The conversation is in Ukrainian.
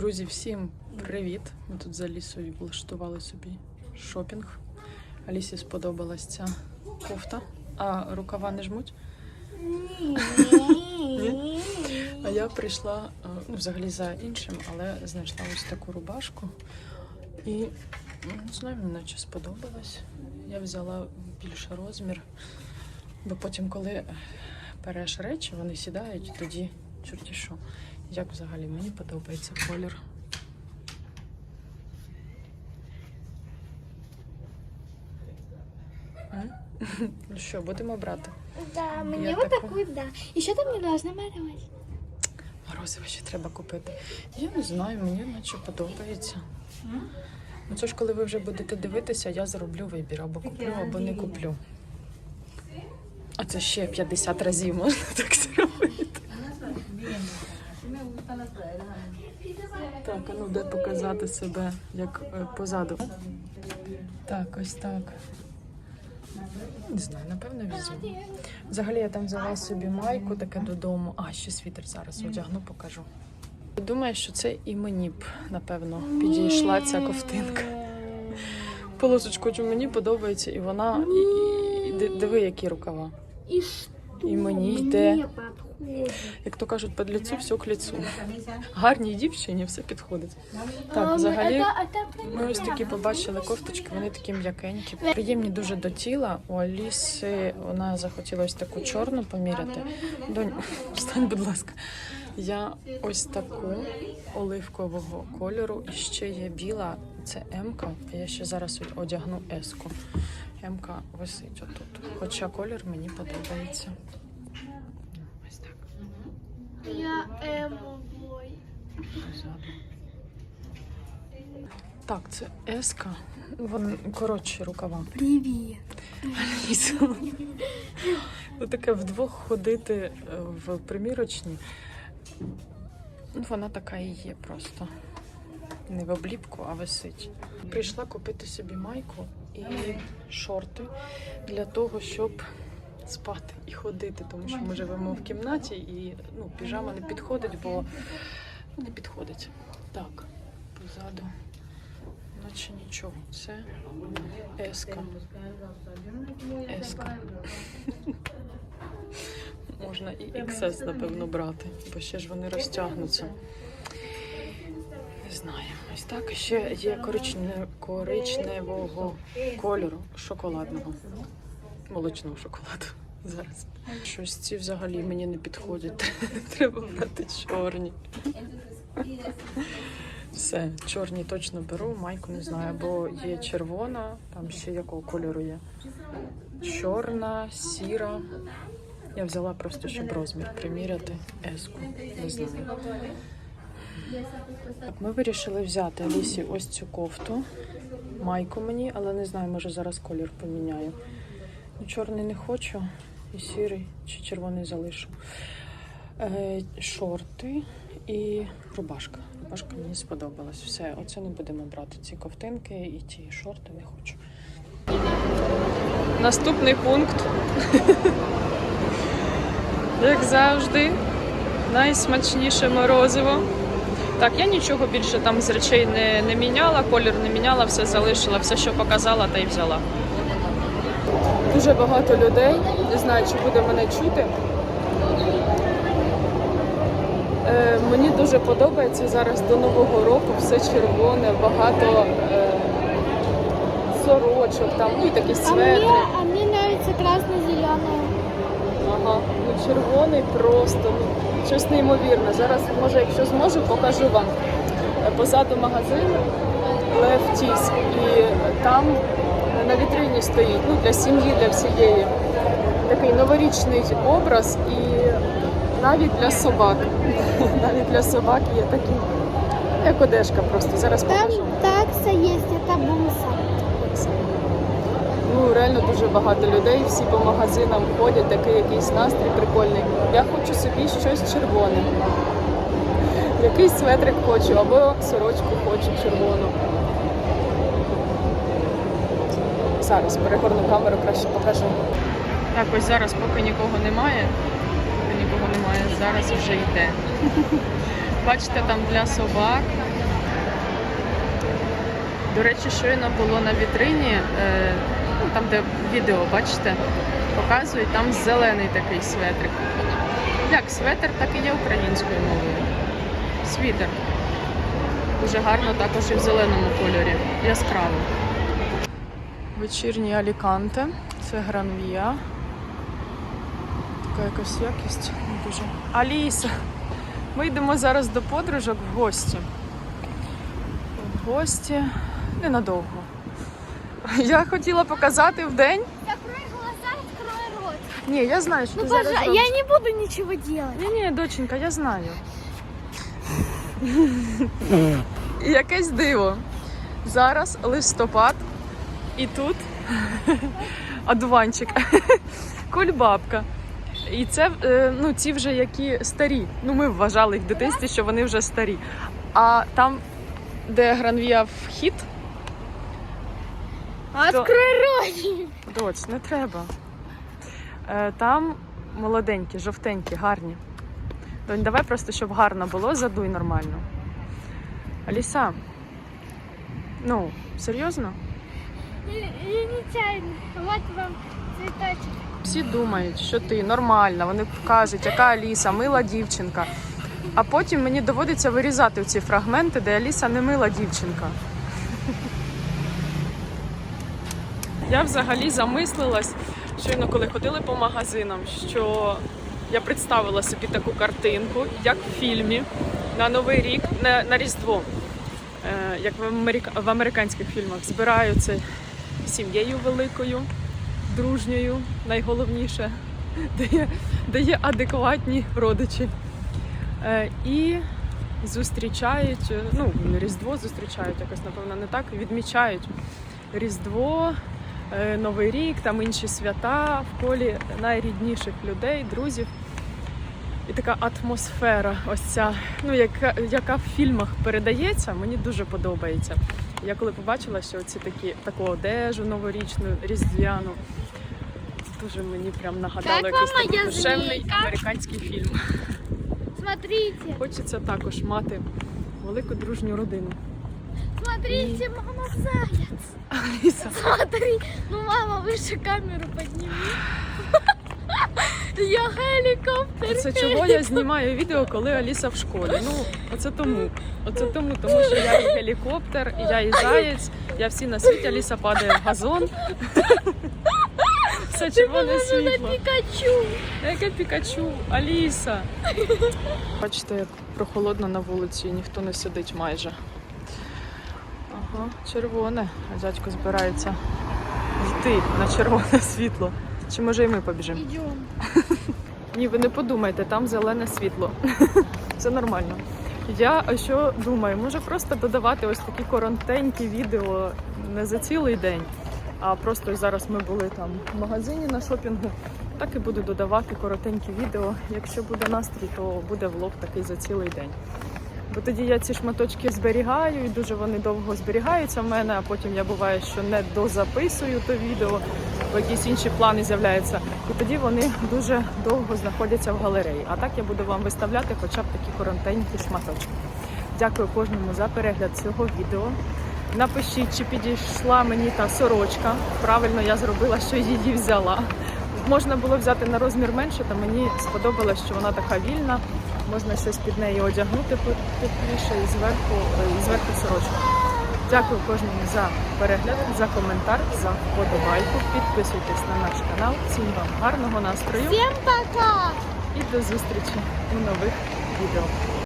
Друзі, всім привіт! Ми тут за лісою влаштували собі шопінг. Алісі сподобалась ця кофта, а рукава не жмуть. А я прийшла е, ну, взагалі за іншим, але знайшла ось таку рубашку. І ну, не знаю, мені наче сподобалось. Я взяла більший розмір, бо потім, коли береш речі, вони сідають, тоді чорті що. Як взагалі мені подобається колір. Ну що, будемо брати? Да, Я вот такой. такую, да. Еще ты мне должна малевать. Морозиво ще треба купити. Я не знаю, мені наче подобається. Ну це ж коли ви вже будете дивитися, я зроблю вибір або куплю, або не куплю. А це ще 50 разів можна так зробити. Так, а ну де показати себе як е, позаду. Так, ось так. Не знаю, напевно візьму. Взагалі я там взяла собі майку таке додому. А, ще світер зараз одягну, покажу. Думаю, що це і мені б, напевно, підійшла ця ковтинка. Полосочку чому мені подобається, і вона. І, і, і диви, які рукава. И мне йде. Як то кажуть, під лицю все к лицю. Гарній дівчині все підходить. Так, взагалі. Ми ось такі побачили кофточки, вони такі м'якенькі. Приємні дуже до тіла. У Аліси вона захотіла ось таку чорну поміряти. Донь, встань, будь ласка. Я ось таку оливкового кольору. І ще є біла, це М-ка. Я ще зараз одягну С-ку. М-ка висить отут. Хоча колір мені подобається. Я эмо-бой. Так, це С-ка. Вон коротші рукава. Привет. Ну, таке вдвох ходити е, в примірочні. Ну, вона така і є просто. Не в обліпку, а висить. Прийшла купити собі майку і шорти для того, щоб спати і ходити, тому що ми живемо в кімнаті і ну, піжама не підходить, бо не підходить. Так, позаду. Наче нічого. Це еска. Еска. Можна і XS, напевно, брати, бо ще ж вони розтягнуться. Не знаю. Ось так. Ще є коричневого кольору, шоколадного, молочного шоколаду. Зараз. Щось ці взагалі мені не підходять. Треба брати чорні. Все, чорні точно беру, майку не знаю, бо є червона, там ще якого кольору є. Чорна, сіра. Я взяла просто, щоб розмір приміряти еску. Не знаю. Так, ми вирішили взяти Алісі ось цю кофту, майку мені, але не знаю, може зараз колір поміняю. Ну, чорний не хочу, і сірий чи червоний залишу. Е, шорти і рубашка. Рубашка мені сподобалась. Все, оце не будемо брати ці ковтинки і ті шорти не хочу. Наступний пункт. Як завжди, найсмачніше морозиво. Так, я нічого більше там з речей не, не міняла, колір не міняла, все залишила, все, що показала, та й взяла. Дуже багато людей, не знаю, чи буде мене чути. Е, мені дуже подобається зараз до Нового року все червоне, багато е, сорочок, там, ну і такі А светри. а мне нравится красно-зеленое. Ага, ну червоний просто, ну щось неймовірне. Зараз, може, якщо зможу, покажу вам. Позаду магазин Лев Тіс, і там на вітрині стоїть ну, для сім'ї, для всієї. Такий новорічний образ і навіть для собак. Навіть для собак є такі, як одежка просто. Зараз Там покажу. такса есть, это бумса. Ну, реально дуже багато людей, всі по магазинам ходять, такий якийсь настрій прикольний. Я хочу собі щось червоне. Якийсь светрик хочу, або сорочку хочу червону. Зараз перегорну камеру, краще покажу. Так, ось зараз, поки нікого немає, поки нікого немає, зараз вже йде. Бачите, там для собак. До речі, щойно було на вітрині, е, ну, там, де відео, бачите, показують, там зелений такий светрик. Як светр, так і є українською мовою. Світер. Дуже гарно також і в зеленому кольорі. Яскраво. Вечірній Аліканте. Це гранвія. Така якась якість не дуже. Аліса! Ми йдемо зараз до подружок в гості. В гості ненадовго. Я хотіла показати в день. Закрой глаза, открой рот. Ні, я знаю, що Ну, ти зараз пожалуйста, робиш. я не буду ничего делать. Ні, ні, доченька, я знаю. Якесь диво. Зараз листопад, і тут одуванчик, кульбабка. І це е, ну, ці вже які старі. Ну, ми вважали їх в дитинстві, що вони вже старі. А там, де гранвія вхід, Открой рот. Доць, не треба. Е, Там молоденькі, жовтенькі, гарні. Донь, давай просто, щоб гарно було, задуй нормально. Аліса. Ну, серйозно? Вот вам цветочек. Всі думають, що ти нормальна, вони кажуть, яка Аліса, мила дівчинка. А потім мені доводиться вирізати ці фрагменти, де Аліса не мила дівчинка. Я взагалі замислилась, щойно коли ходили по магазинам, що я представила собі таку картинку, як в фільмі на Новий рік, на, на Різдво, е, як в, америка, в американських фільмах, збираються сім'єю великою, дружньою, найголовніше, де є, де є адекватні родичі. Е, і зустрічають, е, ну, Різдво зустрічають якось, напевно, не так, відмічають Різдво, е, Новий рік, там інші свята в колі найрідніших людей, друзів. І така атмосфера, ось ця, ну, яка, яка в фільмах передається, мені дуже подобається. Я коли побачила, що ці такі таку одежу новорічну, різдвяну, дуже мені прям нагадало Як якийсь такий душевний американський фільм. Смотрите. Хочеться також мати велику дружню родину. Смотрите, мама заяц. Аліса, Смотри. Ну, мама, выше камеру подними. Я геликоптер. це чого я знімаю відео, коли Аліса в школі. Ну, оце тому. Оце тому, тому що я і гелікоптер, і я і заєць, я всі на світі, Аліса падає в газон. Все червоне світло. Пикачу. Яке Пікачу, Аліса. Бачите, як прохолодно на вулиці, і ніхто не сидить майже. Ага, червоне. Дядько збирається йти на червоне світло. Чи може і ми побіжимо? Идем. Ні, ви не подумайте, там зелене світло. Це нормально. Я що думаю, може просто додавати ось такі коротенькі відео не за цілий день, а просто зараз ми були там в магазині на шопінгу. Так і буду додавати коротенькі відео. Якщо буде настрій, то буде влог такий за цілий день. Бо тоді я ці шматочки зберігаю і дуже вони довго зберігаються в мене, а потім я буває, що не дозаписую то відео, бо якісь інші плани з'являються. І тоді вони дуже довго знаходяться в галереї. А так я буду вам виставляти хоча б такі коротенькі шматочки. Дякую кожному за перегляд цього відео. Напишіть, чи підійшла мені та сорочка. Правильно я зробила, що її взяла. Можна було взяти на розмір менше, та мені сподобалось, що вона така вільна. Можна щось під неї одягнути тепліше і зверху, і зверху сорочку. Дякую кожному за перегляд, за коментар, за вподобайку. Підписуйтесь на наш канал. Всім вам гарного настрою Всім пока. і до зустрічі у нових відео.